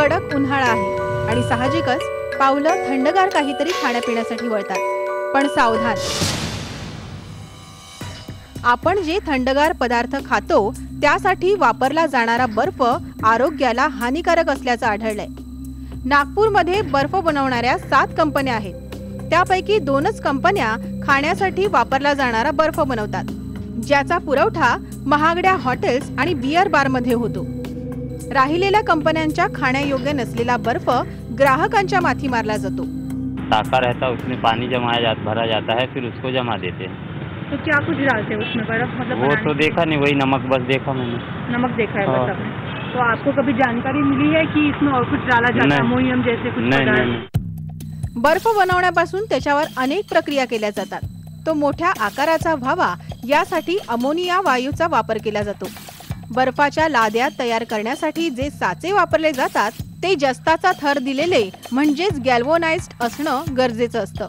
कडक उन्हाळा आहे आणि साहजिकच पावलं थंडगार काहीतरी खाण्यापिण्यासाठी वळतात. पण सावधान. आपण जे थंडगार पदार्थ खातो त्यासाठी वापरला जाणारा बर्फ आरोग्याला हानिकारक असल्याचं आढळलंय. नागपूरमध्ये बर्फ बनवणाऱ्या सात कंपन्या आहेत. त्यापैकी दोनच कंपन्या खाण्यासाठी वापरला जाणारा बर्फ बनवतात. ज्याचा पुरवठा महागड्या हॉटेल्स आणि बिअर बारमध्ये होतो. राहिलेल्या कंपन्यांच्या खाण्यायोग्य नसलेला बर्फ ग्राहकांच्या माथी मारला जातो. टाका रहता है उसमें पानी जमाया जा भरा जाता है फिर उसको जमा देते हैं. तो क्या कुछ डालते हैं उसमें बर्फ? मतलब वो बनाने- तो देखा नहीं वही नमक बस देखा मैंने। नमक देखा है। बस आपने। तो आपको कभी जानकारी मिली है कि इसमें और कुछ डाला जाता है। अमोनियम जैसे कुछ नहीं नहीं। बर्फ बनवण्यापासून त्याच्यावर अनेक प्रक्रिया केल्या जातात. तो मोठ्या आकाराचा व्हावा यासाठी अमोनिया वायूचा वापर केला जातो. बर्फाच्या लाद्या तयार करण्यासाठी जे साचे वापरले जातात ते जस्ताचा थर दिलेले म्हणजेच गॅल्वोनाइज्ड असणं गरजेचं असतं.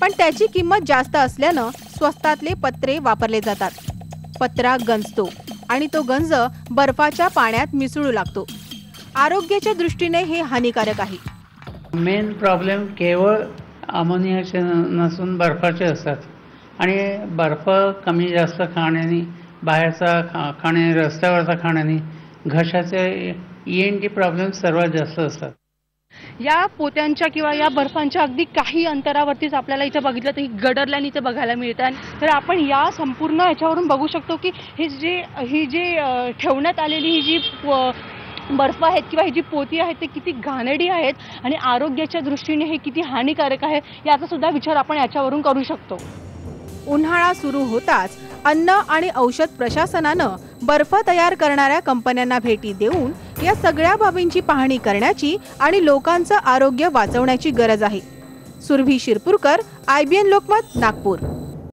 पण त्याची किंमत जास्त असल्यानं स्वस्तातले पत्रे वापरले जातात. पत्रा गंजतो आणि तो गंज बर्फाच्या पाण्यात मिसळू लागतो. आरोग्याच्या दृष्टीने हे हानिकारक आहे. मेन प्रॉब्लेम केवळ अमोनियाचे नसून बर्फाचे असतात. आणि बर्फ कमी जास्त खाण्याने बाहेरचा खा खाणे रस्त्यावरचा खाण्याने घशाचे ई एन टी प्रॉब्लेम सर्वात जास्त असतात. या पोत्यांच्या किंवा या बर्फांच्या अगदी काही अंतरावरतीच आपल्याला इथे बघितलं तर ही गडरल्यान इथे बघायला मिळतात तर आपण या संपूर्ण याच्यावरून बघू शकतो की हे जे ही जे ठेवण्यात आलेली ही जी प- बर्फ आहेत किंवा ही जी पोती आहेत ते किती घाणेडी आहेत आणि आरोग्याच्या दृष्टीने हे किती हानिकारक आहे याचा सुद्धा विचार आपण याच्यावरून करू शकतो. उन्हाळा सुरू होताच अन्न आणि औषध प्रशासनानं बर्फ तयार करणाऱ्या कंपन्यांना भेटी देऊन या सगळ्या बाबींची पाहणी करण्याची आणि लोकांचं आरोग्य वाचवण्याची गरज आहे. सुरभी शिरपूरकर आयबीएन लोकमत नागपूर.